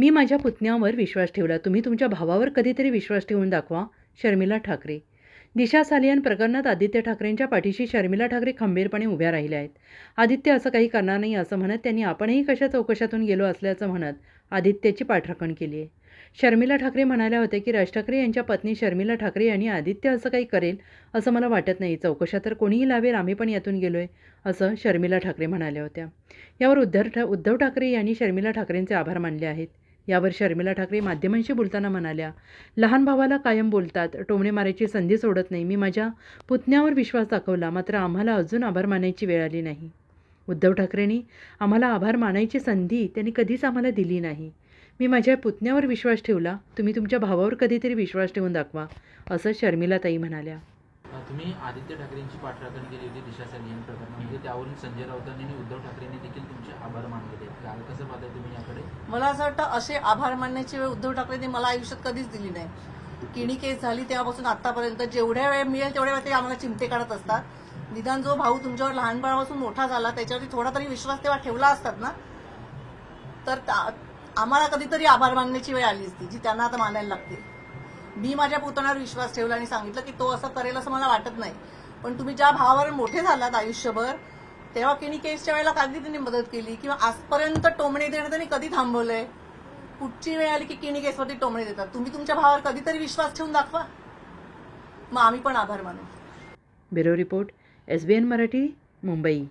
मी माझ्या पुतण्यावर विश्वास ठेवला. तुम्ही तुमच्या भावावर कधीतरी विश्वास ठेवून दाखवा शर्मिला ठाकरे. दिशा सालियन प्रकरणात आदित्य ठाकरेंच्या पाठीशी शर्मिला ठाकरे खंबीरपणे उभ्या राहिल्या आहेत. आदित्य असं काही करणार नाही असं म्हणत त्यांनी आपणही कशा चौकशातून गेलो असल्याचं म्हणत आदित्यची पाठराखण केली आहे. शर्मिला ठाकरे म्हणाल्या होत्या की राज ठाकरे यांच्या पत्नी शर्मिला ठाकरे यांनी आदित्य असं काही करेल असं मला वाटत नाही. चौकशा तर कोणीही लावेल आम्ही पण यातून गेलो आहे असं शर्मिला ठाकरे म्हणाल्या होत्या. यावर उद्धव ठा उद्धव ठाकरे यांनी शर्मिला ठाकरेंचे आभार मानले आहेत. यावर शर्मिला ठाकरे माध्यमांशी बोलताना म्हणाल्या लहान भावाला कायम बोलतात टोमणे मारायची संधी सोडत नाही. मी माझ्या पुतण्यावर विश्वास दाखवला मात्र आम्हाला अजून आभार मानायची वेळ आली नाही. उद्धव ठाकरेंनी आम्हाला आभार मानायची संधी त्यांनी कधीच आम्हाला दिली नाही. मी माझ्या पुतण्यावर विश्वास ठेवला तुम्ही तुमच्या भावावर कधीतरी विश्वास ठेवून दाखवा असं शर्मिलाताई म्हणाल्या. तुम्ही आदित्य ठाकरेंची पाठराखण केली होती दिशा सलियन प्रकरणामध्ये. त्यावरून संजय राऊतांनी आणि उद्धव ठाकरेंनी देखील तुमचे आभार मानले. कसं तुम्ही याकडे? मला असं वाटतं असे आभार मानण्याची वेळ उद्धव ठाकरेंनी मला आयुष्यात कधीच दिली नाही. किणी केस झाली तेव्हापासून आतापर्यंत जेवढ्या वेळ मिळेल तेवढ्या वेळ ते आम्हाला चिमटे काढत असतात. निदान जो भाऊ तुमच्यावर लहानपणापासून मोठा झाला त्याच्यावरती थोडा तरी विश्वास तेव्हा ठेवला असतात ना? तर आम्हाला कधीतरी आभार मानण्याची वेळ आली असती जी त्यांना आता मानायला लागते. मी माझ्या पुतण्यावर विश्वास ठेवला आणि सांगितलं की तो असं करेल असं मला वाटत नाही. पण तुम्ही ज्या भावावर मोठे झालात आयुष्यभर तेव्हा किनी केसच्या वेळेला कधी त्यांनी मदत केली किंवा आजपर्यंत टोमणे देणं त्यांनी कधी थांबवलंय? कुठची वेळ आली की किणी केसवरती टोमणे देतात. तुम्ही तुमच्या भावावर कधीतरी विश्वास ठेवून दाखवा. मग आम्ही पण आभार मानू. Bureau report S B N Marathi Mumbai.